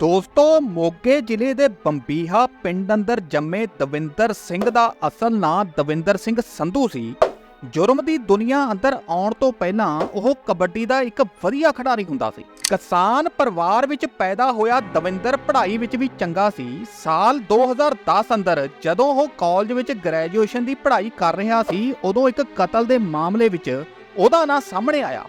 ਦੋਸਤੋ, ਮੋਗੇ ਜ਼ਿਲ੍ਹੇ ਦੇ ਬੰਬੀਹਾ ਪਿੰਡ ਅੰਦਰ ਜੰਮੇ ਦਵਿੰਦਰ ਸਿੰਘ ਦਾ ਅਸਲ ਨਾਂ ਦਵਿੰਦਰ ਸਿੰਘ ਸੰਧੂ ਸੀ। ਜੁਰਮ ਦੀ ਦੁਨੀਆ ਅੰਦਰ ਆਉਣ ਤੋਂ ਪਹਿਲਾਂ ਉਹ ਕਬੱਡੀ ਦਾ ਇੱਕ ਵਧੀਆ ਖਿਡਾਰੀ ਹੁੰਦਾ ਸੀ। ਕਿਸਾਨ ਪਰਿਵਾਰ ਵਿੱਚ ਪੈਦਾ ਹੋਇਆ ਦਵਿੰਦਰ ਪੜ੍ਹਾਈ ਵਿੱਚ ਵੀ ਚੰਗਾ ਸੀ। ਸਾਲ 2010 ਅੰਦਰ ਜਦੋਂ ਉਹ ਕਾਲਜ ਵਿੱਚ ਗ੍ਰੈਜੂਏਸ਼ਨ ਦੀ ਪੜ੍ਹਾਈ ਕਰ ਰਿਹਾ ਸੀ, ਉਦੋਂ ਇੱਕ ਕਤਲ ਦੇ ਮਾਮਲੇ ਵਿੱਚ ਉਹਦਾ ਨਾਂ ਸਾਹਮਣੇ ਆਇਆ।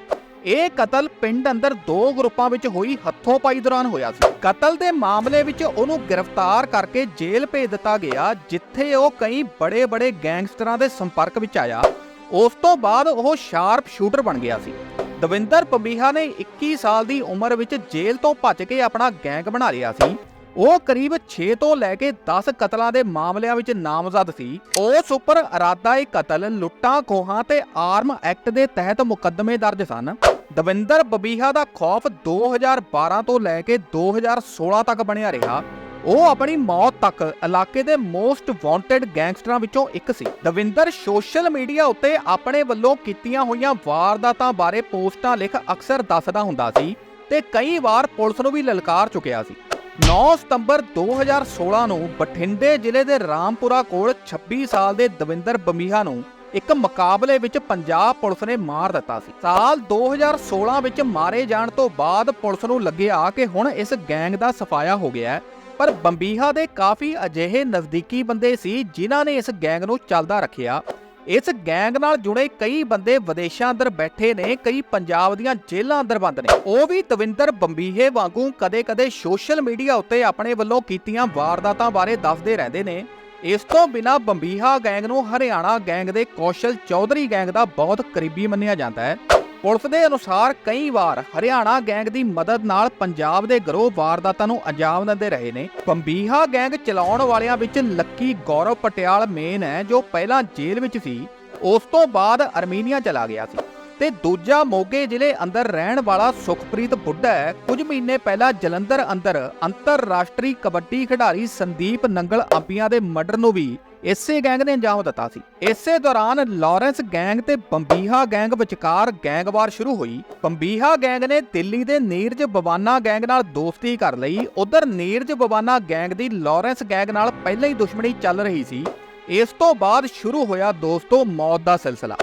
ਇਹ ਕਤਲ ਪਿੰਡ ਅੰਦਰ ਦੋ ਗਰੁੱਪਾਂ ਵਿੱਚ ਹੋਈ ਹੱਥੋਂ ਪਾਈ ਦੌਰਾਨ ਹੋਇਆ ਸੀ। ਕਤਲ ਦੇ ਮਾਮਲੇ ਵਿੱਚ ਉਹਨੂੰ ਗ੍ਰਿਫਤਾਰ ਕਰਕੇ ਜੇਲ੍ਹ ਭੇਜ ਦਿੱਤਾ ਗਿਆ, ਜਿੱਥੇ ਉਹ ਕਈ ਬੜੇ-ਬੜੇ ਗੈਂਗਸਟਰਾਂ ਦੇ ਸੰਪਰਕ ਵਿੱਚ ਆਇਆ। ਉਸ ਤੋਂ ਬਾਅਦ ਉਹ ਸ਼ਾਰਪ ਸ਼ੂਟਰ ਬਣ ਗਿਆ ਸੀ। ਦਵਿੰਦਰ ਪੰਬੀਹਾ ਨੇ 21 ਸਾਲ ਦੀ ਉਮਰ ਵਿੱਚ ਜੇਲ੍ਹ ਤੋਂ ਭੱਜ ਕੇ ਆਪਣਾ ਗੈਂਗ ਬਣਾ ਲਿਆ ਸੀ। ਉਹ ਕਰੀਬ 6 ਤੋਂ ਲੈ ਕੇ 10 ਕਤਲਾਂ ਦੇ ਮਾਮਲਿਆਂ ਵਿੱਚ ਨਾਮਜ਼ਦ ਸੀ। ਉਸ ਉੱਪਰ ਇਰਾਦਾ-ਏ ਕਤਲ ਲੁੱਟਾਂ ਖੋਹਾਂ ਤੇ ਆਰਮ ਐਕਟ ਦੇ ਤਹਿਤ ਮੁਕੱਦਮੇ ਦਰਜ ਸਨ। ਦਵਿੰਦਰ ਬਬੀਹਾ ਦਾ ਖੌਫ 2012 ਤੋਂ ਲੈ ਕੇ 2016 ਤੱਕ ਬਣਿਆ ਰਿਹਾ। ਉਹ ਆਪਣੀ ਮੌਤ ਤੱਕ ਇਲਾਕੇ ਦੇ ਮੋਸਟ ਵਾਂਟਡ ਗੈਂਗਸਟਰਾਂ ਵਿੱਚੋਂ ਇੱਕ ਸੀ। ਦਵਿੰਦਰ ਸੋਸ਼ਲ ਮੀਡੀਆ ਉੱਤੇ ਆਪਣੇ ਵੱਲੋਂ ਕੀਤੀਆਂ ਹੋਈਆਂ ਵਾਰਦਾਤਾਂ ਬਾਰੇ ਪੋਸਟਾਂ ਲਿਖ ਅਕਸਰ ਦੱਸਦਾ ਹੁੰਦਾ ਸੀ ਤੇ ਕਈ ਵਾਰ ਪੁਲਿਸ ਨੂੰ ਵੀ ਲਲਕਾਰ ਚੁੱਕਿਆ ਸੀ। 9 ਸਤੰਬਰ 2016 ਨੂੰ ਬਠਿੰਡੇ ਜ਼ਿਲ੍ਹੇ ਦੇ ਰਾਮਪੁਰਾ ਕੋਲ 26 ਸਾਲ ਦੇ ਦਵਿੰਦਰ ਬੰਮੀਹਾ ਨੂੰ ਇੱਕ ਮੁਕਾਬਲੇ ਵਿੱਚ ਪੰਜਾਬ ਪੁਲਿਸ ਨੇ ਮਾਰ ਦਿੱਤਾ ਸੀ। ਸਾਲ 2016 ਵਿੱਚ ਮਾਰੇ ਜਾਣ ਤੋਂ ਬਾਅਦ ਪੁਲਿਸ ਨੂੰ ਲੱਗਿਆ ਕਿ ਹੁਣ ਇਸ ਗੈਂਗ ਦਾ ਸਫਾਇਆ ਹੋ ਗਿਆ ਹੈ। ਪਰ ਬੰਬੀਹਾ ਦੇ ਕਾਫੀ ਅਜਿਹੇ ਨਜ਼ਦੀਕੀ ਬੰਦੇ ਸੀ ਜਿਨ੍ਹਾਂ ਨੇ ਇਸ ਗੈਂਗ ਨੂੰ ਚੱਲਦਾ ਰੱਖਿਆ। ਇਸ ਗੈਂਗ ਨਾਲ ਜੁੜੇ ਕਈ ਬੰਦੇ ਵਿਦੇਸ਼ਾਂ ਅੰਦਰ ਬੈਠੇ ਨੇ, ਕਈ ਪੰਜਾਬ ਦੀਆਂ ਜੇਲ੍ਹਾਂ ਅੰਦਰ ਬੰਦ ਨੇ। ਉਹ ਵੀ ਦਵਿੰਦਰ ਬੰਬੀਹੇ ਵਾਂਗੂ ਕਦੇ-ਕਦੇ ਸੋਸ਼ਲ ਮੀਡੀਆ ਉੱਤੇ ਆਪਣੇ ਵੱਲੋਂ ਕੀਤੀਆਂ ਵਾਰਦਾਤਾਂ ਬਾਰੇ ਦੱਸਦੇ ਰਹਿੰਦੇ ਨੇ। ਇਸ ਤੋਂ ਬਿਨਾ ਬੰਬੀਹਾ ਗੈਂਗ ਨੂੰ ਹਰਿਆਣਾ ਗੈਂਗ ਦੇ ਕੌਸ਼ਲ ਚੌਧਰੀ ਗੈਂਗ ਦਾ ਬਹੁਤ ਕਰੀਬੀ ਮੰਨਿਆ ਜਾਂਦਾ ਹੈ। ਪੁਲਿਸ ਦੇ ਅਨੁਸਾਰ ਕਈ ਵਾਰ ਹਰਿਆਣਾ ਗੈਂਗ ਦੀ ਮਦਦ ਨਾਲ ਪੰਜਾਬ ਦੇ ਗਰੋਹ ਵਾਰਦਾਤਾਂ ਨੂੰ ਅੰਜਾਮ ਦਿੰਦੇ ਰਹੇ ਨੇ। ਬੰਬੀਹਾ ਗੈਂਗ ਚਲਾਉਣ ਵਾਲਿਆਂ ਵਿੱਚ ਲੱਕੀ ਗੌਰਵ ਪਟਿਆਲ ਮੇਨ ਹੈ, ਜੋ ਪਹਿਲਾਂ ਜੇਲ੍ਹ ਵਿੱਚ ਸੀ, ਉਸ ਤੋਂ ਬਾਅਦ ਅਰਮੀਨੀਆ ਚਲਾ ਗਿਆ ਸੀ। ਤੇ ਦੂਜਾ ਮੋਗੇ ਜ਼ਿਲ੍ਹੇ ਅੰਦਰ ਰਹਿਣ ਵਾਲਾ ਸੁਖਪ੍ਰੀਤ ਬੁੱਢਾ ਹੈ। ਕੁਝ ਮਹੀਨੇ ਪਹਿਲਾਂ ਜਲੰਧਰ ਅੰਦਰ ਅੰਤਰਰਾਸ਼ਟਰੀ ਕਬੱਡੀ ਖਿਡਾਰੀ ਸੰਦੀਪ ਨੰਗਲ ਅੰਪੀਆਂ ਦੇ ਮਰਡਰ ਨੂੰ ਵੀ ਇਸੇ ਗੈਂਗ ਨੇ ਅੰਜਾਮ ਦਿੱਤਾ ਸੀ। ਇਸੇ ਦੌਰਾਨ ਲਾਰੈਂਸ ਗੈਂਗ ਤੇ ਬੰਬੀਹਾ ਗੈਂਗ ਵਿਚਕਾਰ ਗੈਂਗਵਾਰ ਸ਼ੁਰੂ ਹੋਈ। ਬੰਬੀਹਾ ਗੈਂਗ ਨੇ ਦਿੱਲੀ ਦੇ ਨੀਰਜ ਬਵਾਨਾ ਗੈਂਗ ਨਾਲ ਦੋਸਤੀ ਕਰ ਲਈ। ਉਧਰ ਨੀਰਜ ਬਵਾਨਾ ਗੈਂਗ ਦੀ ਲਾਰੈਂਸ ਗੈਂਗ ਨਾਲ ਪਹਿਲਾਂ ਹੀ ਦੁਸ਼ਮਣੀ ਚੱਲ ਰਹੀ ਸੀ। ਇਸ ਤੋਂ ਬਾਅਦ ਸ਼ੁਰੂ ਹੋਇਆ ਦੋਸਤੋ ਮੌਤ ਦਾ ਸਿਲਸਿਲਾ।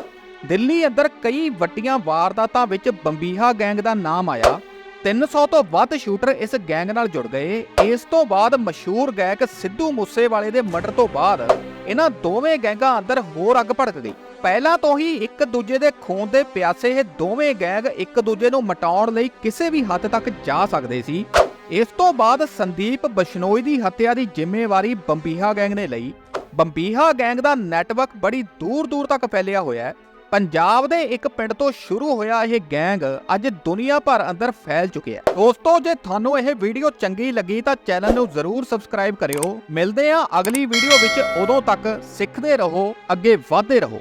ਦਿੱਲੀ ਅੰਦਰ ਕਈ ਵੱਡੀਆਂ ਵਾਰਦਾਤਾਂ ਵਿੱਚ ਬੰਬੀਹਾ ਗੈਂਗ ਦਾ ਨਾਮ ਆਇਆ। 300 ਤੋਂ ਵੱਧ ਸ਼ੂਟਰ ਇਸ ਗੈਂਗ ਨਾਲ ਜੁੜ ਗਏ। ਇਸ ਤੋਂ ਬਾਅਦ ਮਸ਼ਹੂਰ ਗਾਇਕ ਸਿੱਧੂ ਮੂਸੇਵਾਲੇ ਦੇ ਮਰਡਰ ਤੋਂ ਬਾਅਦ ਇਹਨਾਂ ਦੋਵੇਂ ਗੈਂਗਾਂ ਅੰਦਰ ਹੋਰ ਅੱਗ ਭੜਕ ਗਈ। ਪਹਿਲਾਂ ਤੋਂ ਹੀ ਇੱਕ ਦੂਜੇ ਦੇ ਖੂਨ ਦੇ ਪਿਆਸੇ ਇਹ ਦੋਵੇਂ ਗੈਂਗ ਇੱਕ ਦੂਜੇ ਨੂੰ ਮਟਾਉਣ ਲਈ ਕਿਸੇ ਵੀ ਹੱਦ ਤੱਕ ਜਾ ਸਕਦੇ ਸੀ। ਇਸ ਤੋਂ ਬਾਅਦ ਸੰਦੀਪ ਬਸ਼ਨੋਈ ਦੀ ਹੱਤਿਆ ਦੀ ਜ਼ਿੰਮੇਵਾਰੀ ਬੰਬੀਹਾ ਗੈਂਗ ਨੇ ਲਈ। ਬੰਬੀਹਾ ਗੈਂਗ ਦਾ ਨੈਟਵਰਕ ਬੜੀ ਦੂਰ-ਦੂਰ ਤੱਕ ਫੈਲਿਆ ਹੋਇਆ ਹੈ। ਪੰਜਾਬ ਦੇ ਇੱਕ ਪਿੰਡ ਤੋਂ ਸ਼ੁਰੂ ਹੋਇਆ ਇਹ ਗੈਂਗ ਅੱਜ ਦੁਨੀਆ ਭਰ ਅੰਦਰ ਫੈਲ ਚੁੱਕਿਆ ਹੈ। ਦੋਸਤੋ, ਜੇ ਤੁਹਾਨੂੰ ਇਹ ਵੀਡੀਓ ਚੰਗੀ ਲੱਗੀ ਤਾਂ ਚੈਨਲ ਨੂੰ ਜ਼ਰੂਰ ਸਬਸਕ੍ਰਾਈਬ ਕਰਿਓ। ਮਿਲਦੇ ਹਾਂ ਅਗਲੀ ਵੀਡੀਓ ਵਿੱਚ। ਉਦੋਂ ਤੱਕ ਸਿੱਖਦੇ ਰਹੋ, ਅੱਗੇ ਵਧਦੇ ਰਹੋ।